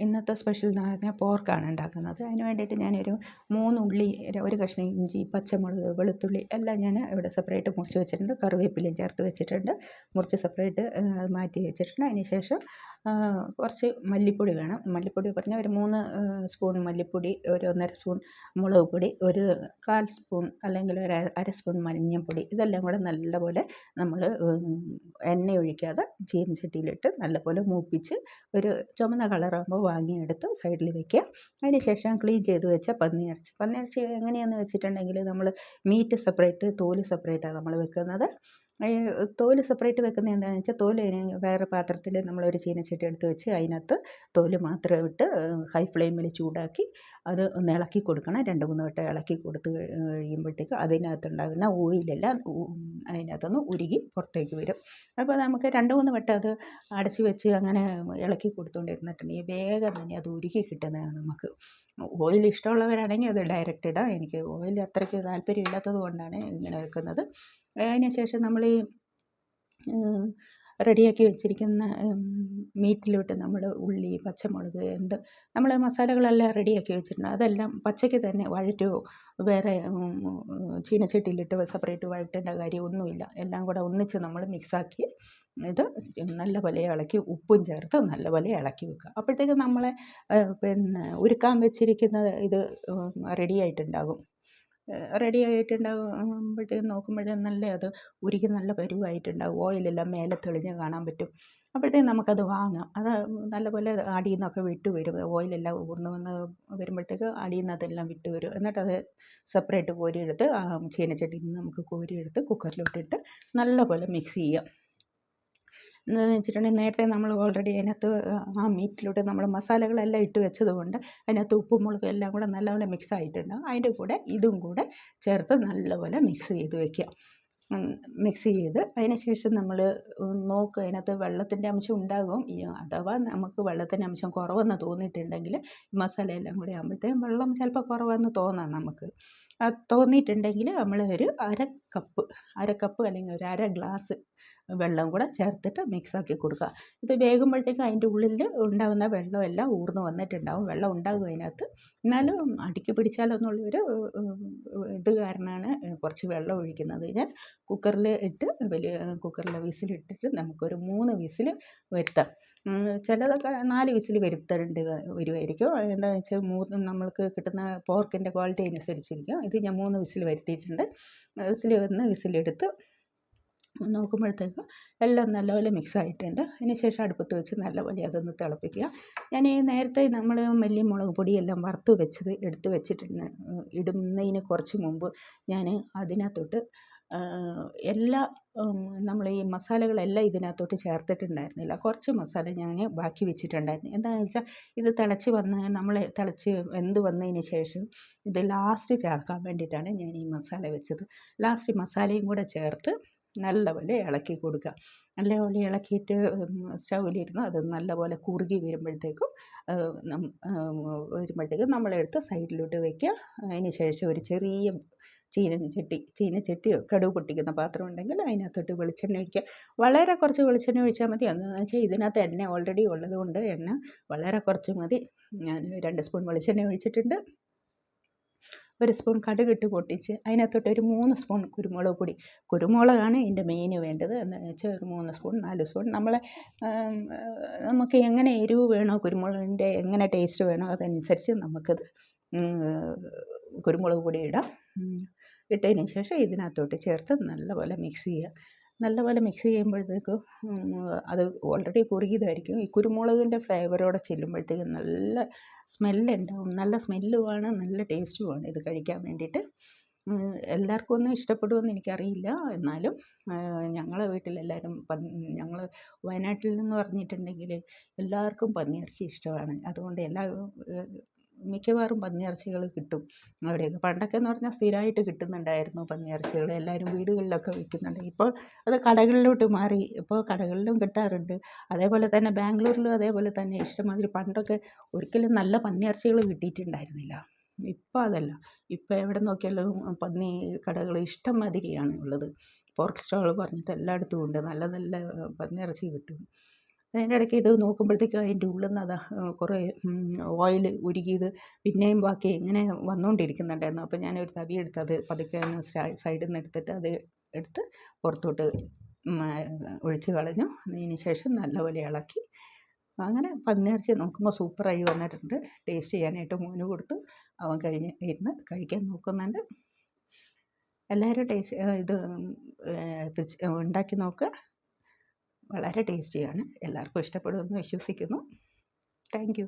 ഇന്നത്തെ സ്പെഷ്യൽ എന്ന് പറഞ്ഞാൽ പോർക്കാണ് ഉണ്ടാക്കുന്നത്. അതിന് വേണ്ടിയിട്ട് ഞാനൊരു മൂന്ന് ഉള്ളി ഒരു കഷ്ണം ഇഞ്ചി പച്ചമുളക് വെളുത്തുള്ളി എല്ലാം ഞാൻ ഇവിടെ സെപ്പറേറ്റ് മുറിച്ച് വെച്ചിട്ടുണ്ട്. കറിവേപ്പിലയും ചേർത്ത് വെച്ചിട്ടുണ്ട്. മുറിച്ച് സെപ്പറേറ്റ് മാറ്റി വെച്ചിട്ടുണ്ട്. അതിന് ശേഷം കുറച്ച് മല്ലിപ്പൊടി വേണം. മല്ലിപ്പൊടി പറഞ്ഞാൽ ഒരു മൂന്ന് സ്പൂൺ മല്ലിപ്പൊടി ഒരു ഒന്നര സ്പൂൺ മുളക് പൊടി ഒരു കാൽ സ്പൂൺ അല്ലെങ്കിൽ ഒരു അര സ്പൂൺ മഞ്ഞൾപ്പൊടി ഇതെല്ലാം കൂടെ നല്ലപോലെ നമ്മൾ എണ്ണ ഒഴിക്കാതെ ചീനച്ചട്ടിയിലിട്ട് നല്ലപോലെ മൂപ്പിച്ച് ഒരു ചുമന്ന കളറാകുമ്പോൾ വാങ്ങിയെടുത്ത് സൈഡിൽ വെക്കുക. അതിന് ശേഷം ക്ലീൻ ചെയ്ത് വെച്ച പന്നിയിറച്ചി. പന്നിയിറച്ചി എങ്ങനെയാണെന്ന് വെച്ചിട്ടുണ്ടെങ്കിൽ നമ്മൾ മീറ്റ് സെപ്പറേറ്റ് തോൽ സെപ്പറേറ്റാണ് നമ്മൾ വെക്കുന്നത്. തോൽ സെപ്പറേറ്റ് വെക്കുന്നത് എന്താണെന്ന് വെച്ചാൽ തോൽ വേറെ പാത്രത്തിൽ നമ്മളൊരു ചീനച്ചട്ടി എടുത്ത് വെച്ച് അതിനകത്ത് തോൽ മാത്രം ഇട്ട് ഹൈ ഫ്ലെയിമിൽ ചൂടാക്കി അത് ഒന്ന് ഇളക്കി കൊടുക്കണം. രണ്ട് മൂന്ന് വട്ടം ഇളക്കി കൊടുത്ത് കഴിയുമ്പോഴത്തേക്ക് അതിനകത്തുണ്ടാകുന്ന ഓയിലെല്ലാം അതിനകത്തുനിന്ന് ഉരുകി പുറത്തേക്ക് വരും. അപ്പോൾ നമുക്ക് രണ്ട് മൂന്ന് വട്ടം അത് അടച്ച് വെച്ച് അങ്ങനെ ഇളക്കി കൊടുത്തുകൊണ്ടിരുന്നിട്ടുണ്ടെങ്കിൽ വേഗം തന്നെ അത് ഉരുകി കിട്ടുന്നതാണ് നമുക്ക്. ഓയിൽ ഇഷ്ടമുള്ളവരാണെങ്കിൽ അത് ഡയറക്റ്റ് ഇടാം. എനിക്ക് ഓയിൽ അത്രയ്ക്ക് താല്പര്യം ഇല്ലാത്തത് കൊണ്ടാണ് ഇങ്ങനെ വെക്കുന്നത്. അതിന് ശേഷം നമ്മൾ ഈ റെഡിയാക്കി വെച്ചിരിക്കുന്ന മീറ്റിലോട്ട് നമ്മൾ ഉള്ളി പച്ചമുളക് എന്ത് നമ്മൾ മസാലകളെല്ലാം റെഡിയാക്കി വെച്ചിട്ടുണ്ട്. അതെല്ലാം പച്ചയ്ക്ക് തന്നെ വഴറ്റുകയോ വേറെ ചീനച്ചട്ടിയിലിട്ട് സെപ്പറേറ്റ് വഴറ്റേണ്ട കാര്യമൊന്നുമില്ല എല്ലാം കൂടെ ഒന്നിച്ച് നമ്മൾ മിക്സാക്കി ഇത് നല്ലപോലെ ഇളക്കി ഉപ്പും ചേർത്ത് നല്ലപോലെ ഇളക്കി വെക്കുക. അപ്പോഴത്തേക്കും നമ്മളെ പിന്നെ ഉരുക്കാൻ വെച്ചിരിക്കുന്ന ഇത് റെഡി ആയിട്ടുണ്ടാകും. റെഡി ആയിട്ടുണ്ടാകുമ്പോഴത്തേക്കും നോക്കുമ്പോഴത്തേക്കും നല്ല അത് ഉരുകി നല്ല പരുവായിട്ടുണ്ടാകും ഓയിലെല്ലാം മേലെ തെളിഞ്ഞ് കാണാൻ പറ്റും. അപ്പോഴത്തേക്കും നമുക്കത് വാങ്ങാം. അത് നല്ലപോലെ അടിയിൽ നിന്നൊക്കെ വിട്ട് വരും. ഓയിലെല്ലാം ഊർന്ന് വന്ന് വരുമ്പോഴത്തേക്ക് അടിയിൽ നിന്ന് അതെല്ലാം വിട്ട് വരും. എന്നിട്ടത് സെപ്പറേറ്റ് കോരിയെടുത്ത് ചീനച്ചട്ടിയിൽ നിന്ന് നമുക്ക് കോരിയെടുത്ത് കുക്കറിലോട്ടിട്ട് നല്ലപോലെ മിക്സ് ചെയ്യാം. എന്താണെന്ന് വെച്ചിട്ടുണ്ടെങ്കിൽ നേരത്തെ നമ്മൾ ഓൾറെഡി അതിനകത്ത് ആ മീറ്റിലോട്ട് നമ്മൾ മസാലകളെല്ലാം ഇട്ട് വെച്ചത് കൊണ്ട് അതിനകത്ത് ഉപ്പും മുളകും എല്ലാം കൂടെ നല്ലപോലെ മിക്സ് ആയിട്ടുണ്ടാകും അതിന്റെ കൂടെ ഇതും കൂടെ ചേർത്ത് നല്ലപോലെ മിക്സ് ചെയ്ത് വയ്ക്കുക മിക്സ് ചെയ്ത് അതിന് ശേഷം നമ്മൾ നോക്കുക അതിനകത്ത് വെള്ളത്തിന്റെ അംശം ഉണ്ടാകും. അഥവാ നമുക്ക് വെള്ളത്തിന്റെ അംശം കുറവെന്ന് തോന്നിയിട്ടുണ്ടെങ്കിൽ മസാല എല്ലാം കൂടി ആകുമ്പോഴത്തേക്കും വെള്ളം ചിലപ്പോൾ കുറവെന്ന് തോന്നാം നമുക്ക്. തോന്നിയിട്ടുണ്ടെങ്കിൽ നമ്മൾ ഒരു അര കപ്പ് അര കപ്പ് അല്ലെങ്കിൽ ഒരു അര ഗ്ലാസ് വെള്ളം കൂടെ ചേർത്തിട്ട് മിക്സാക്കി കൊടുക്കുക. ഇത് വേകുമ്പോഴത്തേക്കും അതിന്റെ ഉള്ളിൽ ഉണ്ടാകുന്ന വെള്ളമെല്ലാം ഊർന്ന് വന്നിട്ടുണ്ടാകും വെള്ളം ഉണ്ടാകും അതിനകത്ത്. എന്നാലും അടുക്കി പിടിച്ചാലൊന്നുള്ളൊരു ഇത് കാരണമാണ് കുറച്ച് വെള്ളം ഒഴിക്കുന്നത് ഞാൻ കുക്കറിൽ ഇട്ട് വലിയ കുക്കറിലെ വിസിലിട്ടിട്ട് നമുക്കൊരു മൂന്ന് വിസിൽ വരുത്താം. ചിലതൊക്കെ നാല് വിസിൽ വരുത്തേണ്ടി വരുമായിരിക്കും എന്താണെന്ന് വെച്ചാൽ മൂന്ന് നമ്മൾക്ക് കിട്ടുന്ന പോർക്കിന്റെ ക്വാളിറ്റി അനുസരിച്ചിരിക്കും. ഇത് ഞാൻ മൂന്ന് വിസിൽ വരുത്തിയിട്ടുണ്ട്. വിസിൽ വന്ന് വിസിലെടുത്ത് നോക്കുമ്പോഴത്തേക്ക് എല്ലാം നല്ലപോലെ മിക്സായിട്ടുണ്ട് അതിന് ശേഷം അടുപ്പത്ത് വെച്ച് നല്ലപോലെ അതൊന്ന് തിളപ്പിക്കുക. ഞാൻ ഈ നേരത്തെ നമ്മൾ മല്ലി മുളക് പൊടിയെല്ലാം വറുത്ത് വെച്ചത് എടുത്ത് വെച്ചിട്ടുണ്ട്. ഇടുന്നതിന് കുറച്ച് മുമ്പ് ഞാൻ അതിനകത്തോട്ട് എല്ലാ നമ്മൾ ഈ മസാലകളെല്ലാം ഇതിനകത്തോട്ട് ചേർത്തിട്ടുണ്ടായിരുന്നില്ല. കുറച്ച് മസാല ഞാൻ ബാക്കി വെച്ചിട്ടുണ്ടായിരുന്നു. എന്താണെന്ന് വെച്ചാൽ ഇത് തിളച്ച് വന്ന് നമ്മൾ തിളച്ച് വെന്ത് വന്നതിന് ശേഷം ഇത് ലാസ്റ്റ് ചേർക്കാൻ വേണ്ടിയിട്ടാണ് ഞാൻ ഈ മസാല വെച്ചത്. ലാസ്റ്റ് മസാലയും കൂടെ ചേർത്ത് നല്ലപോലെ ഇളക്കി കൊടുക്കുക. നല്ലപോലെ ഇളക്കിയിട്ട് സ്റ്റൗവിലിരുന്ന് അത് നല്ലപോലെ കുറുകി വരുമ്പോഴത്തേക്കും വരുമ്പോഴത്തേക്കും നമ്മളെടുത്ത് സൈഡിലോട്ട് വയ്ക്കുക അതിന് ശേഷം ഒരു ചെറിയ ചീനച്ചട്ടി ചീനച്ചട്ടിയോ കടുക് പൊട്ടിക്കുന്ന പാത്രം ഉണ്ടെങ്കിൽ അതിനകത്തോട്ട് വെളിച്ചെണ്ണ ഒഴിക്കുക. വളരെ കുറച്ച് വെളിച്ചെണ്ണ ഒഴിച്ചാൽ മതി. എന്താണെന്ന് വെച്ചാൽ ഇതിനകത്ത് എണ്ണ ഓൾറെഡി ഉള്ളതുകൊണ്ട് എണ്ണ വളരെ കുറച്ച് മതി. ഞാൻ രണ്ട് സ്പൂൺ വെളിച്ചെണ്ണ ഒഴിച്ചിട്ടുണ്ട്. ഒരു സ്പൂൺ കടുകിട്ട് പൊട്ടിച്ച് അതിനകത്തോട്ട് ഒരു മൂന്ന് സ്പൂൺ കുരുമുളക് പൊടി. കുരുമുളകാണ് ഇതിന്റെ മെയിൻ വേണ്ടത്. എന്ന് വെച്ചാൽ ഒരു മൂന്ന് സ്പൂൺ നാല് സ്പൂൺ നമ്മൾ നമുക്ക് എങ്ങനെ എരിവ് വേണോ കുരുമുളകിന്റെ എങ്ങനെ ടേസ്റ്റ് വേണോ അതനുസരിച്ച് നമുക്കത് കുരുമുളക് പൊടി ഇടാം. ഇട്ടതിന് ശേഷം ഇതിനകത്തോട്ട് ചേർത്ത് നല്ലപോലെ മിക്സ് ചെയ്യുക നല്ലപോലെ മിക്സ് ചെയ്യുമ്പോഴത്തേക്കും അത് ഓൾറെഡി കുറുകിയതായിരിക്കും. ഈ കുരുമുളകിന്റെ ഫ്ലേവറോടെ ചെല്ലുമ്പോഴത്തേക്കും നല്ല സ്മെല്ലുണ്ടാവും നല്ല സ്മെല്ലുമാണ് നല്ല ടേസ്റ്റുമാണ് ഇത് കഴിക്കാൻ വേണ്ടിയിട്ട്. എല്ലാവർക്കും ഒന്നും ഇഷ്ടപ്പെടുമെന്ന് എനിക്കറിയില്ല. എന്നാലും ഞങ്ങളെ വീട്ടിലെല്ലാവരും ഞങ്ങൾ വയനാട്ടിൽ നിന്ന് പറഞ്ഞിട്ടുണ്ടെങ്കിൽ എല്ലാവർക്കും പന്നിയിറച്ചി ഇഷ്ടമാണ്. അതുകൊണ്ട് എല്ലാ മിക്കവാറും പന്നിയിറച്ചികൾ കിട്ടും അവിടെയൊക്കെ. പണ്ടൊക്കെ എന്ന് പറഞ്ഞാൽ സ്ഥിരമായിട്ട് കിട്ടുന്നുണ്ടായിരുന്നു പന്നിയിറച്ചികൾ എല്ലാവരും വീടുകളിലൊക്കെ വിൽക്കുന്നുണ്ട്. ഇപ്പോൾ അത് കടകളിലോട്ട് മാറി. ഇപ്പോൾ കടകളിലും കിട്ടാറുണ്ട്. അതേപോലെ തന്നെ ബാംഗ്ലൂരിലും അതേപോലെ തന്നെ ഇഷ്ടംമാതിരി പണ്ടൊക്കെ ഒരിക്കലും നല്ല പന്നിയിറച്ചികൾ കിട്ടിയിട്ടുണ്ടായിരുന്നില്ല. ഇപ്പോൾ അതല്ല. ഇപ്പോൾ എവിടെ നോക്കിയാലും പന്നി കടകൾ ഇഷ്ടം മാതിരിയാണ് ഉള്ളത്. പോർക്ക് സ്റ്റോൾ പറഞ്ഞിട്ട് എല്ലായിടത്തും ഉണ്ട്. നല്ല നല്ല പന്നിയിറച്ചി കിട്ടും. അതിന്റെ ഇടയ്ക്ക് ഇത് നോക്കുമ്പോഴത്തേക്കും അതിന്റെ ഉള്ളിൽ നിന്ന് അതാ കുറേ ഓയിൽ ഉരുകിയത് പിന്നെയും ബാക്കി ഇങ്ങനെ വന്നുകൊണ്ടിരിക്കുന്നുണ്ടായിരുന്നു അപ്പോൾ ഞാനൊരു തവി എടുത്ത് അത് പതുക്കെ ഒന്ന് സൈഡിൽ നിന്ന് എടുത്തിട്ട് അത് എടുത്ത് പുറത്തോട്ട് ഒഴിച്ച് കളഞ്ഞു. അതിന് ശേഷം നല്ലപോലെ ഇളക്കി. അങ്ങനെ പന്നിയിറച്ചി നോക്കുമ്പോൾ സൂപ്പറായി വന്നിട്ടുണ്ട്. ടേസ്റ്റ് ചെയ്യാനായിട്ട് മോന് കൊടുത്തു. അവൻ കഴിഞ്ഞ് ഇരുന്ന് കഴിക്കാൻ നോക്കുന്നുണ്ട്. എല്ലാവരും ടേസ്റ്റ് ഇത് ഉണ്ടാക്കി നോക്കുക വളരെ ടേസ്റ്റിയാണ്. എല്ലാവർക്കും ഇഷ്ടപ്പെടുമെന്ന് വിശ്വസിക്കുന്നു. Thank you.